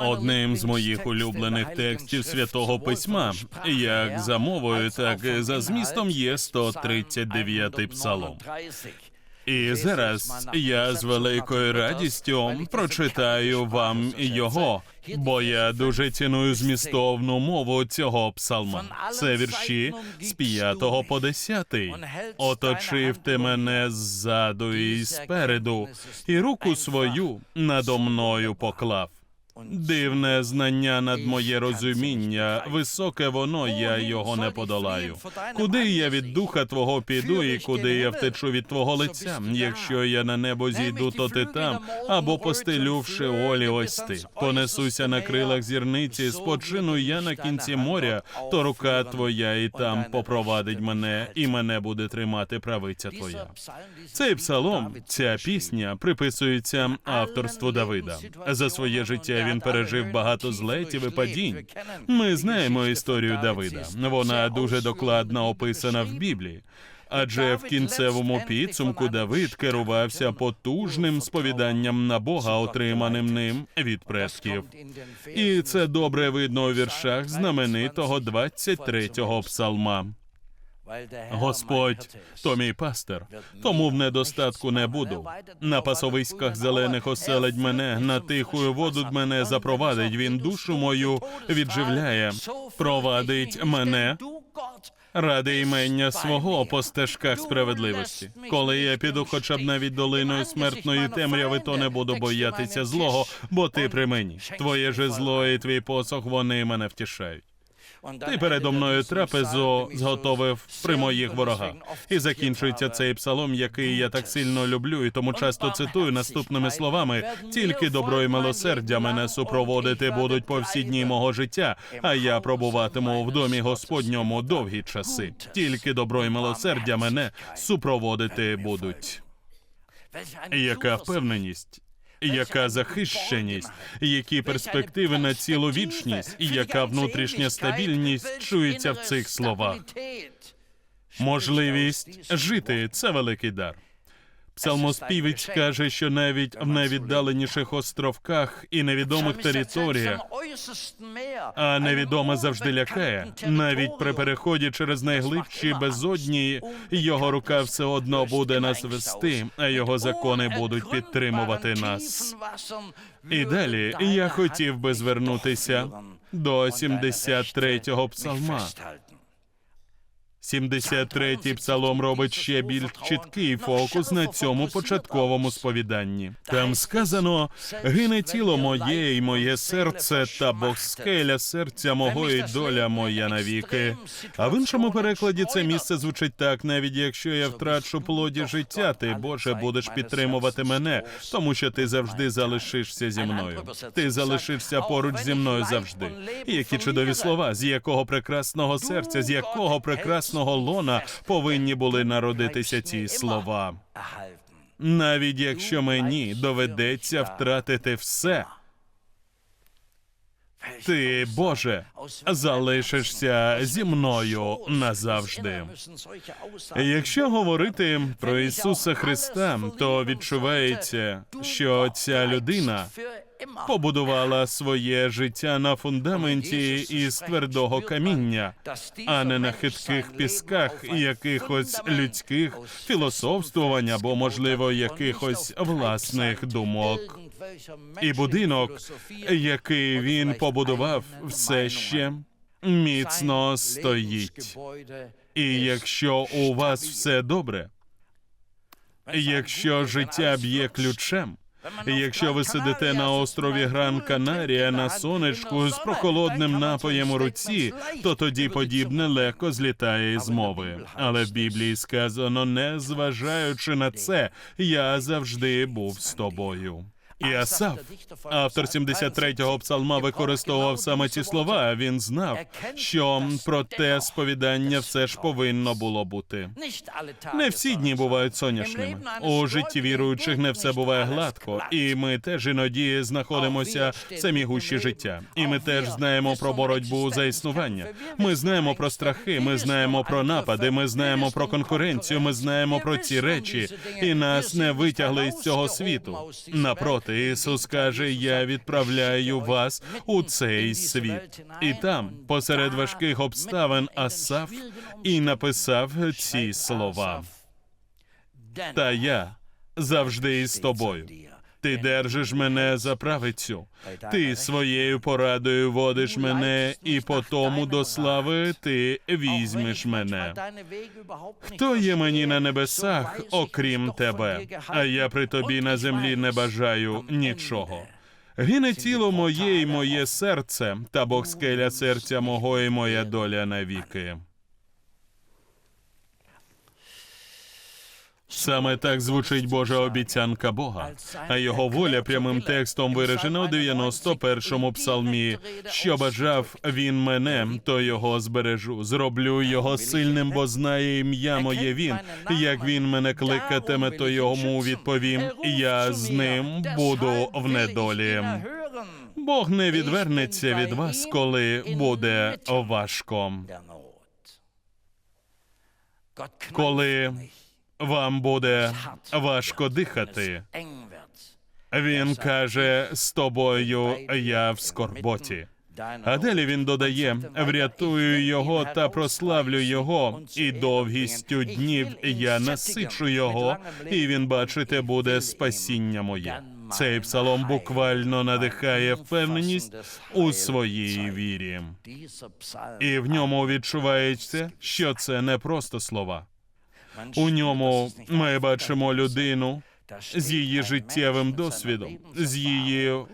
Одним з моїх улюблених текстів святого письма, як за мовою, так і за змістом є 139 псалом. І зараз я з великою радістю прочитаю вам його, бо я дуже ціную змістовну мову цього псалма. Це вірші з 5 по 10. Оточив ти мене ззаду і спереду, і руку свою надо мною поклав. Дивне знання над моє розуміння, високе воно, я його не подолаю. Куди я від духа твого піду, і куди я втечу від твого лиця? Якщо я на небо зійду, то ти там, або постелю в шеолі ось ти. Понесуся на крилах зірниці, спочину я на кінці моря, то рука твоя і там попровадить мене, і мене буде тримати правиця твоя. Цей псалом, ця пісня приписується авторству Давида. За своє життя він пережив багато злетів і падінь. Ми знаємо історію Давида. Вона дуже докладно описана в Біблії. Адже в кінцевому підсумку Давид керувався потужним сповіданням на Бога, отриманим ним від предків. І це добре видно у віршах знаменитого 23-го псалма. Господь, то мій пастир, тому в недостатку не буду. На пасовиськах зелених оселить мене, на тихую воду мене запровадить. Він душу мою відживляє, провадить мене ради імення свого по стежках справедливості. Коли я піду, хоча б навіть долиною смертної темряви, то не буду боятися злого, бо ти при мені. Твоє же зло і твій посох вони мене втішають. Ти передо мною трапезу зготовив при моїх ворогах. І закінчується цей псалом, який я так сильно люблю, і тому часто цитую наступними словами: тільки добро і милосердя мене супроводити будуть по всі дні мого життя, а я пробуватиму в домі Господньому довгі часи. Тільки добро і милосердя мене супроводити будуть. Яка впевненість? Яка захищеність, які перспективи на цілу вічність, і яка внутрішня стабільність чується в цих словах. Можливість жити це великий дар. Псалмоспівець каже, що навіть в найвіддаленіших островках і невідомих територіях, а невідоме завжди лякає. Навіть при переході через найглибші безодні його рука все одно буде нас вести, а його закони будуть підтримувати нас. І далі я хотів би звернутися до 73-го псалма. 73-й псалом робить ще більш чіткий фокус на цьому початковому сповіданні. Там сказано: гине тіло моє і моє серце, та Бог скеля серця мого і доля моя навіки. А в іншому перекладі це місце звучить так, навіть якщо я втрачу плоді життя, ти Боже будеш підтримувати мене, тому що ти завжди залишишся зі мною. Ти залишишся поруч зі мною завжди. Які чудові слова, з якого прекрасного серця, з якого прекрасного лона повинні були народитися ці слова. Навіть якщо мені доведеться втратити все, ти, Боже, залишишся зі мною назавжди. Якщо говорити про Ісуса Христа, то відчувається, що ця людина побудувала своє життя на фундаменті із твердого каміння, а не на хитких пісках якихось людських філософствувань або, можливо, якихось власних думок. І будинок, який він побудував, все ще міцно стоїть. І якщо у вас все добре, якщо життя б'є ключем. Якщо ви сидите на острові Гран Канарія на сонечку з прохолодним напоєм у руці, то тоді подібне легко злітає із мови. Але в Біблії сказано, не зважаючи на це, я завжди був з тобою. І Асаф, автор 73-го псалма, використовував саме ці слова. Він знав, що про те сповідання все ж повинно було бути. Не всі дні бувають сонячними. У житті віруючих не все буває гладко, і ми теж іноді знаходимося в самій гущі життя. І ми теж знаємо про боротьбу за існування. Ми знаємо про страхи, ми знаємо про напади, ми знаємо про конкуренцію, ми знаємо про ці речі, і нас не витягли з цього світу. Напроти. Сказати. Ісус каже: Я відправляю вас у цей світ. І там, посеред важких обставин, Асаф і написав ці слова. Та я завжди із тобою. Ти держиш мене за правицю. Ти своєю порадою водиш мене, і по тому до слави ти візьмеш мене. Хто є мені на небесах, окрім тебе? А я при тобі на землі не бажаю нічого. Гине тіло моє і моє серце, та Бог скеля серця мого і моя доля навіки. Саме так звучить Божа обіцянка Бога, а його воля прямим текстом виражена у 91-му псалмі. Що бажав він мене, то його збережу. Зроблю його сильним, бо знає ім'я моє він. Як він мене кликатиме, то йому відповім. Я з ним буду в недолі. Бог не відвернеться від вас, коли буде важко. Коли вам буде важко дихати. Він каже: з тобою я в скорботі. А далі він додає: врятую його та прославлю його, і довгістю днів я насичу його, і він, бачите, буде спасіння моє. Цей псалом буквально надихає впевненість у своїй вірі, і в ньому відчувається, що це не просто слова. У ньому ми бачимо людину з її життєвим досвідом, з її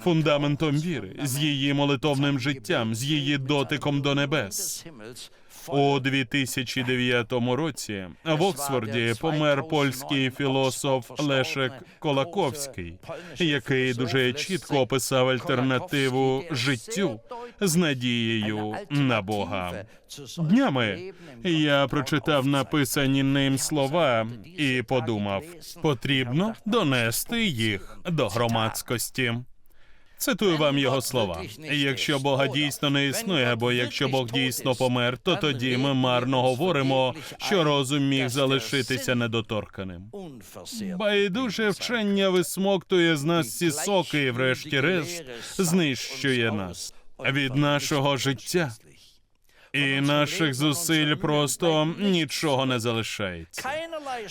фундаментом віри, з її молитовним життям, з її дотиком до небес. У 2009 році в Оксфорді помер польський філософ Лешек Колаковський, який дуже чітко описав альтернативу життю з надією на Бога. Днями я прочитав написані ним слова і подумав: потрібно донести їх до громадськості. Цитую вам його слова. Якщо Бога дійсно не існує, або якщо Бог дійсно помер, то тоді ми марно говоримо, що розум міг залишитися недоторканим. Байдуже вчення висмоктує з нас ці соки, і врешті-решт знищує нас від нашого життя. І наших зусиль просто нічого не залишається.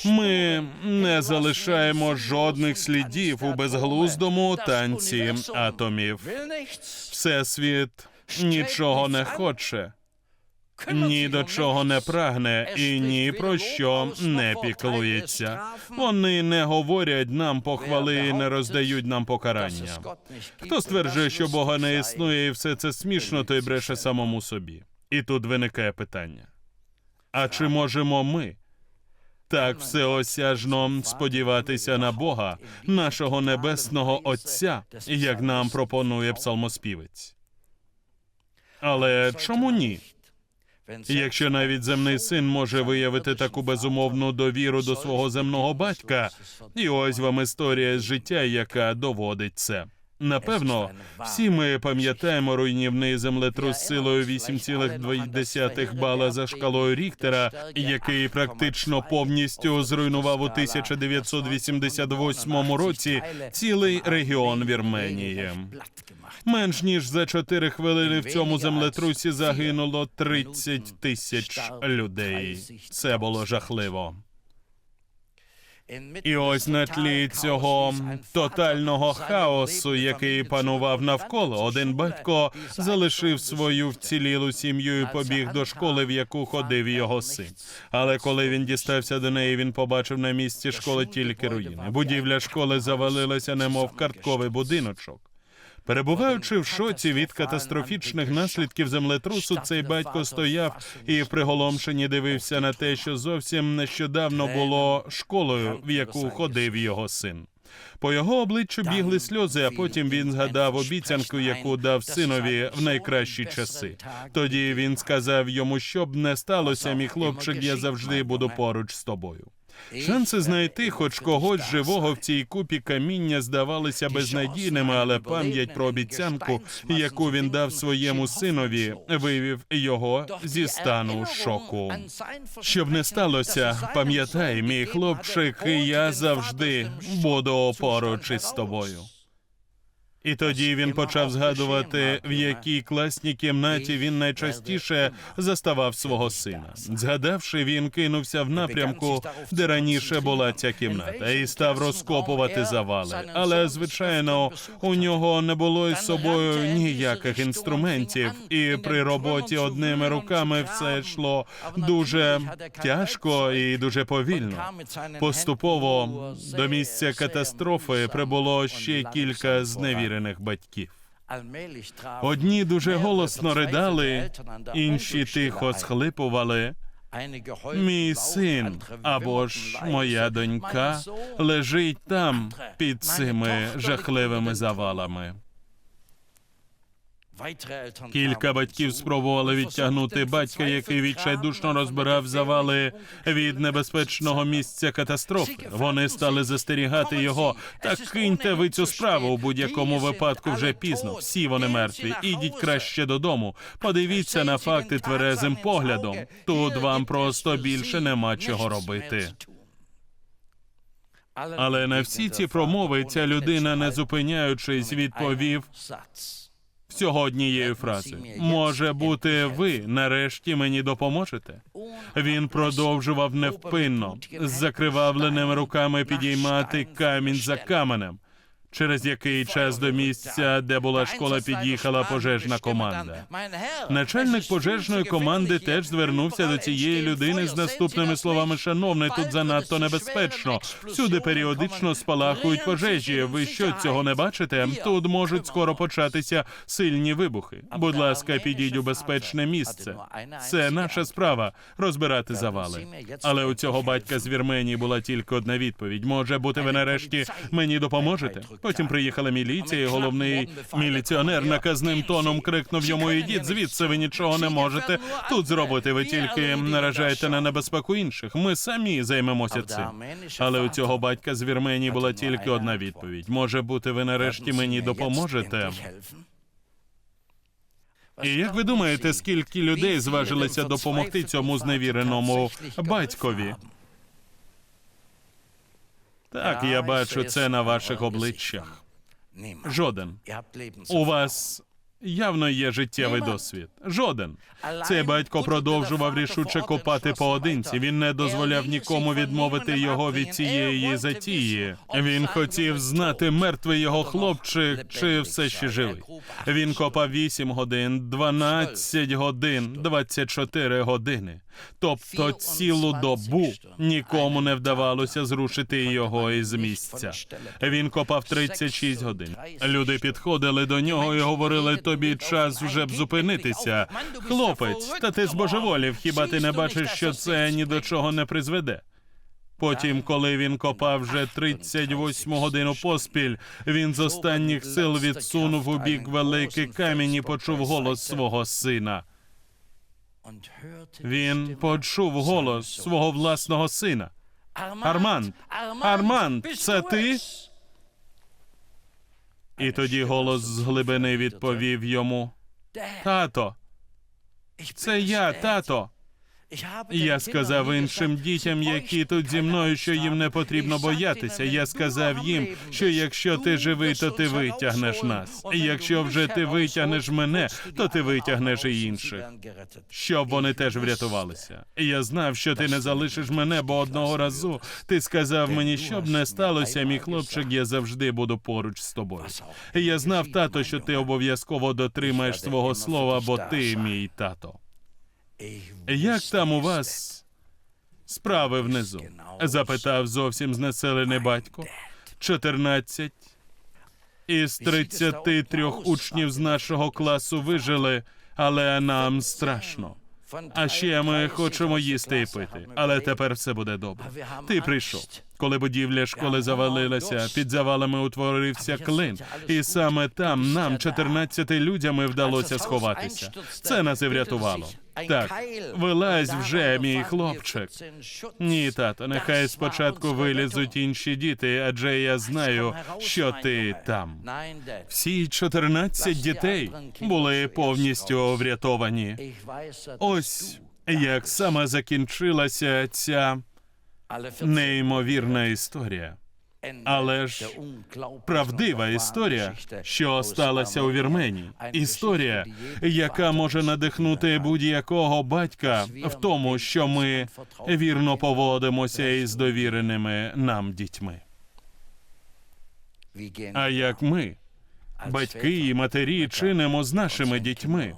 Ми не залишаємо жодних слідів у безглуздому танці атомів. Всесвіт нічого не хоче, ні до чого не прагне і ні про що не піклується. Вони не говорять нам похвали і не роздають нам покарання. Хто стверджує, що Бога не існує, і все це смішно, той бреше самому собі. І тут виникає питання: а чи можемо ми? Так всеосяжно сподіватися на Бога, нашого небесного Отця, як нам пропонує псалмоспівець? Але чому ні? Якщо навіть земний син може виявити таку безумовну довіру до свого земного батька, і ось вам історія з життя, яка доводить це. Напевно, всі ми пам'ятаємо руйнівний землетрус силою 8,2 бала за шкалою Ріхтера, який практично повністю зруйнував у 1988 році цілий регіон Вірменії. Менш ніж за 4 хвилини в цьому землетрусі загинуло 30 тисяч людей. Це було жахливо. І ось на тлі цього тотального хаосу, який панував навколо, один батько залишив свою вцілілу сім'ю і побіг до школи, в яку ходив його син. Але коли він дістався до неї, він побачив на місці школи тільки руїни. Будівля школи завалилася, немов картковий будиночок. Перебуваючи в шоці від катастрофічних наслідків землетрусу, цей батько стояв і в приголомшенні дивився на те, що зовсім нещодавно було школою, в яку ходив його син. По його обличчю бігли сльози, а потім він згадав обіцянку, яку дав синові в найкращі часи. Тоді він сказав йому, щоб не сталося, мій хлопчик, я завжди буду поруч з тобою. Шанси знайти хоч когось живого в цій купі каміння здавалися безнадійними, але пам'ять про обіцянку, яку він дав своєму синові, вивів його зі стану шоку. Щоб не сталося, пам'ятай, мій хлопчик, я завжди буду поруч із тобою. І тоді він почав згадувати, в якій класній кімнаті він найчастіше заставав свого сина. Згадавши, він кинувся в напрямку, де раніше була ця кімната, і став розкопувати завали. Але звичайно, у нього не було із собою ніяких інструментів, і при роботі одними руками все йшло дуже тяжко і дуже повільно. Поступово до місця катастрофи прибуло ще кілька зневірених батьків. Одні дуже голосно ридали, інші тихо схлипували. Мій син або ж моя донька лежить там під цими жахливими завалами. Кілька батьків спробували відтягнути батька, який відчайдушно розбирав завали від небезпечного місця катастрофи. Вони стали застерігати його. Та киньте ви цю справу у будь-якому випадку вже пізно. Всі вони мертві. Ідіть краще додому. Подивіться на факти тверезим поглядом. Тут вам просто більше нема чого робити. Але на всі ці промови ця людина, не зупиняючись, відповів всього однією фразою. Може бути, ви нарешті мені допоможете? Він продовжував невпинно з закривавленими руками підіймати камінь за каменем. Через який час до місця, де була школа, під'їхала пожежна команда. Начальник пожежної команди теж звернувся до цієї людини з наступними словами: Шановний, тут занадто небезпечно. Всюди періодично спалахують пожежі. Ви що цього не бачите? Тут можуть скоро початися сильні вибухи. Будь ласка, підіть у безпечне місце. Це наша справа розбирати завали. Але у цього батька з Вірменії була тільки одна відповідь: може бути, ви нарешті мені допоможете? Потім приїхала міліція, і головний міліціонер наказним тоном крикнув йому: Ідіть звідси, ви нічого не можете. Тут зробити ви тільки наражаєте на небезпеку інших. Ми самі займемося цим. Але у цього батька з Вірменії була тільки одна відповідь: може бути, ви нарешті мені допоможете. І як ви думаєте, скільки людей зважилися допомогти цьому зневіреному батькові? Так, я бачу це на ваших обличчях. Жоден. У вас явно є життєвий досвід. Жоден. Цей батько продовжував рішуче копати поодинці. Він не дозволяв нікому відмовити його від цієї затії. Він хотів знати, мертвий його хлопчик чи все ще живий. Він копав 8 годин, 12 годин, 24 години. Тобто цілу добу нікому не вдавалося зрушити його із місця. Він копав 36 годин. Люди підходили до нього і говорили: тобі час вже б зупинитися. Хлопець, та ти збожеволів, хіба ти не бачиш, що це ні до чого не призведе? Потім, коли він копав вже 38 годину поспіль, він з останніх сил відсунув у бік великий камінь і почув голос свого сина. Він почув голос свого власного сина. Арманд, Арманд, це ти? І тоді голос з глибини відповів йому: Тато, це я, тато. Я сказав іншим дітям, які тут зі мною, що їм не потрібно боятися. Я сказав їм, що якщо ти живий, то ти витягнеш нас. І якщо вже ти витягнеш мене, то ти витягнеш і інших. Щоб вони теж врятувалися. І я знав, що ти не залишиш мене, бо одного разу ти сказав мені, щоб не сталося, мій хлопчик, я завжди буду поруч з тобою. І я знав, тато, що ти обов'язково дотримаєш свого слова, бо ти мій тато. Як там у вас справи внизу? запитав зовсім знеселений батько. Чотирнадцять із 33 учнів з нашого класу вижили, але нам страшно. А ще ми хочемо їсти і пити. Але тепер все буде добре. Ти прийшов. Коли будівля школи завалилася, під завалами утворився клин, і саме там нам, 14 людями, вдалося сховатися. Це нас і врятувало. Так, вилазь вже, мій хлопчик. Ні, тато, нехай спочатку вилізуть інші діти, адже я знаю, що ти там. Всі 14 дітей були повністю врятовані. Ось як саме закінчилася ця неймовірна історія. Але ж правдива історія, що сталася у Вірменії. Історія, яка може надихнути будь-якого батька в тому, що ми вірно поводимося із довіреними нам дітьми. А як ми, батьки і матері, чинимо з нашими дітьми?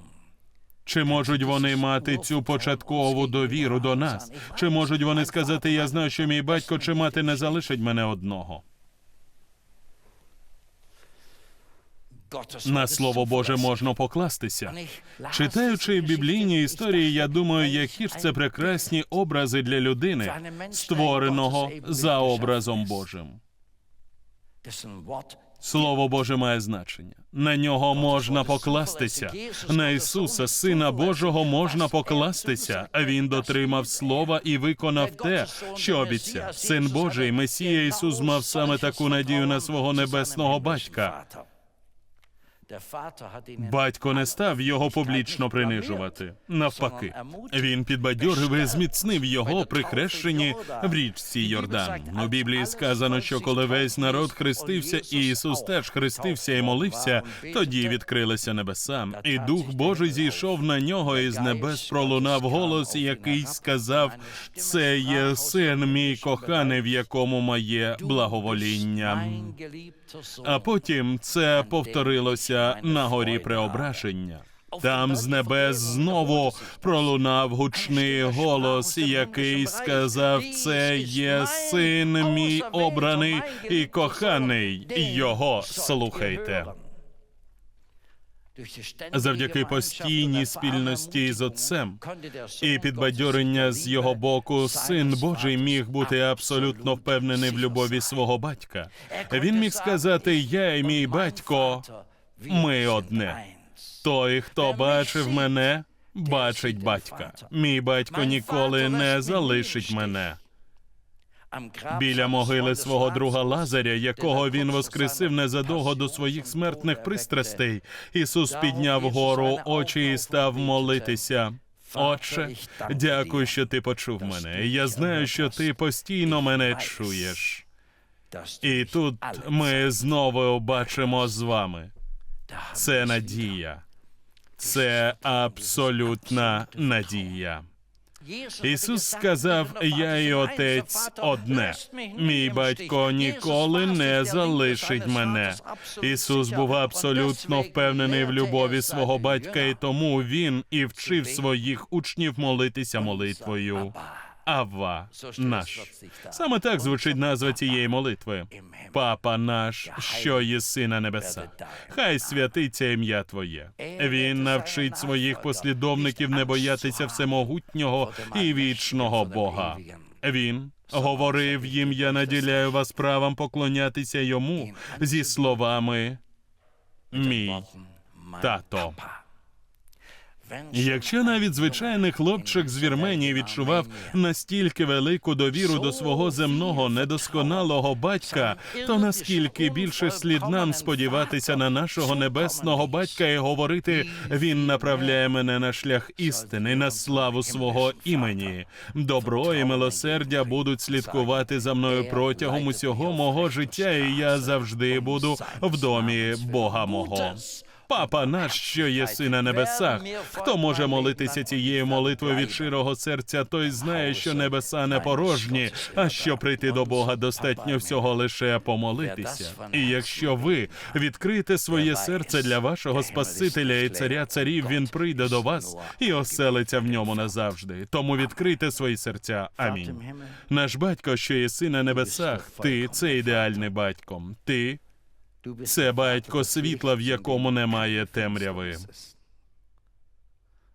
Чи можуть вони мати цю початкову довіру до нас? Чи можуть вони сказати, я знаю, що мій батько чи мати не залишить мене одного? На слово Боже можна покластися. Читаючи біблійні історії, я думаю, які ж це прекрасні образи для людини, створеного за образом Божим. Слово Боже має значення. На нього можна покластися. На Ісуса, Сина Божого, можна покластися. Він дотримав слова і виконав те, що обіцяв. Син Божий, Месія Ісус мав саме таку надію на свого небесного батька. Батько не став його публічно принижувати. Навпаки, він підбадьорив і зміцнив його при хрещенні в річці Йордан. У Біблії сказано, що коли весь народ хрестився, і Ісус теж хрестився і молився, тоді відкрилися небеса, і Дух Божий зійшов на нього, і з небес пролунав голос, який сказав: Це є син мій коханий, в якому моє благовоління. А потім це повторилося на горі преображення. Там з небес знову пролунав гучний голос, який сказав: Це є син мій обраний і коханий. Його слухайте. Завдяки постійній спільності з отцем і підбадьорення з його боку, син Божий міг бути абсолютно впевнений в любові свого батька. Він міг сказати: Я і мій батько, ми одне. Той, хто бачив мене, бачить батька. Мій батько ніколи не залишить мене. Біля могили свого друга Лазаря, якого він воскресив незадовго до своїх смертних пристрастей, Ісус підняв гору очі і став молитися. Отче, дякую, що ти почув мене. Я знаю, що ти постійно мене чуєш. І тут ми знову бачимо з вами. Це надія, це абсолютна надія. Ісус сказав: Я і отець одне. Мій батько ніколи не залишить мене. Ісус був абсолютно впевнений в любові свого батька, і тому він і вчив своїх учнів молитися молитвою. Ава наш. Саме так звучить назва цієї молитви. Папа наш, що єси на небесах. Хай святиться ім'я Твоє. Він навчить своїх послідовників не боятися всемогутнього і вічного Бога. Він говорив їм: Я наділяю вас правом поклонятися йому зі словами мій тато. Якщо навіть звичайний хлопчик з Вірменії відчував настільки велику довіру до свого земного недосконалого батька, то наскільки більше слід нам сподіватися на нашого небесного батька і говорити він направляє мене на шлях істини, на славу свого імені. Добро і милосердя будуть слідкувати за мною протягом усього мого життя, і я завжди буду в домі Бога мого. Папа наш, що єси на небесах. Хто може молитися цією молитвою від щирого серця, той знає, що небеса не порожні, а що прийти до Бога достатньо всього лише помолитися. І якщо ви відкрите своє серце для вашого Спасителя і царя царів, він прийде до вас і оселиться в ньому назавжди. Тому відкрийте свої серця. Амінь. Наш батько, що єси на небесах, ти це ідеальний батько. Ти це батько світла, в якому немає темряви.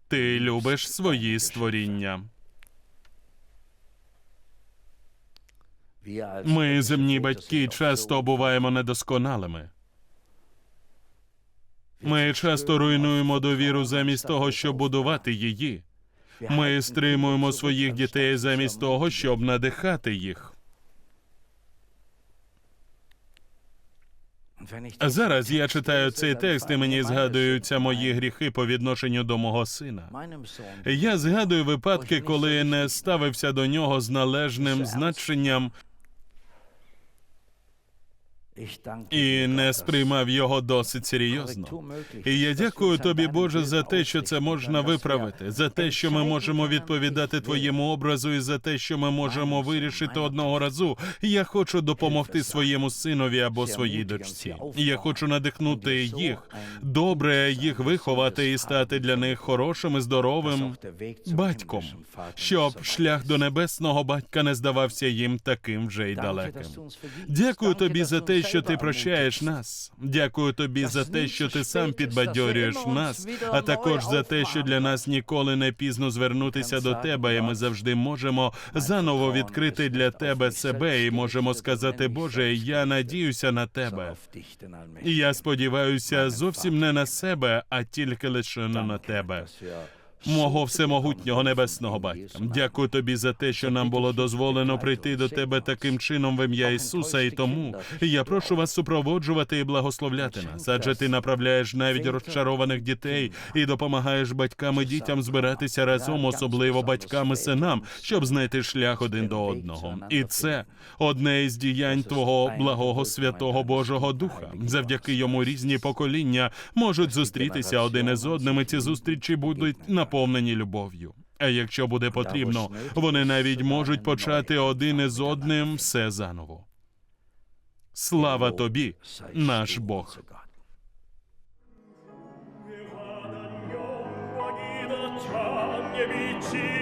Ти любиш свої створіння. Ми, земні батьки, часто буваємо недосконалими. Ми часто руйнуємо довіру замість того, щоб будувати її. Ми стримуємо своїх дітей замість того, щоб надихати їх. Зараз я читаю цей текст, і мені згадуються мої гріхи по відношенню до мого сина. Я згадую випадки, коли не ставився до нього з належним значенням і не сприймав його досить серйозно. І я дякую тобі, Боже, за те, що це можна виправити, за те, що ми можемо відповідати твоєму образу, і за те, що ми можемо вирішити одного разу. Я хочу допомогти своєму синові або своїй дочці. Я хочу надихнути їх, добре їх виховати і стати для них хорошим і здоровим батьком, щоб шлях до небесного батька не здавався їм таким вже й далеким. Дякую тобі за те, що ти прощаєш нас. Дякую тобі за те, що ти сам підбадьорюєш нас, а також за те, що для нас ніколи не пізно звернутися до тебе, і ми завжди можемо заново відкрити для тебе себе, і можемо сказати, Боже, я надіюся на тебе. І я сподіваюся зовсім не на себе, а тільки лише на тебе. Мого всемогутнього небесного батька. Дякую тобі за те, що нам було дозволено прийти до тебе таким чином в ім'я Ісуса, і тому я прошу вас супроводжувати і благословляти нас, адже ти направляєш навіть розчарованих дітей і допомагаєш батькам і дітям збиратися разом, особливо батькам і синам, щоб знайти шлях один до одного. І це одне із діянь твого благого святого Божого Духа. Завдяки йому різні покоління можуть зустрітися один із одним. і Ці зустрічі будуть наповнені любов'ю. А якщо буде потрібно, вони навіть можуть почати один із одним все заново. Слава тобі, наш Бог. Небічі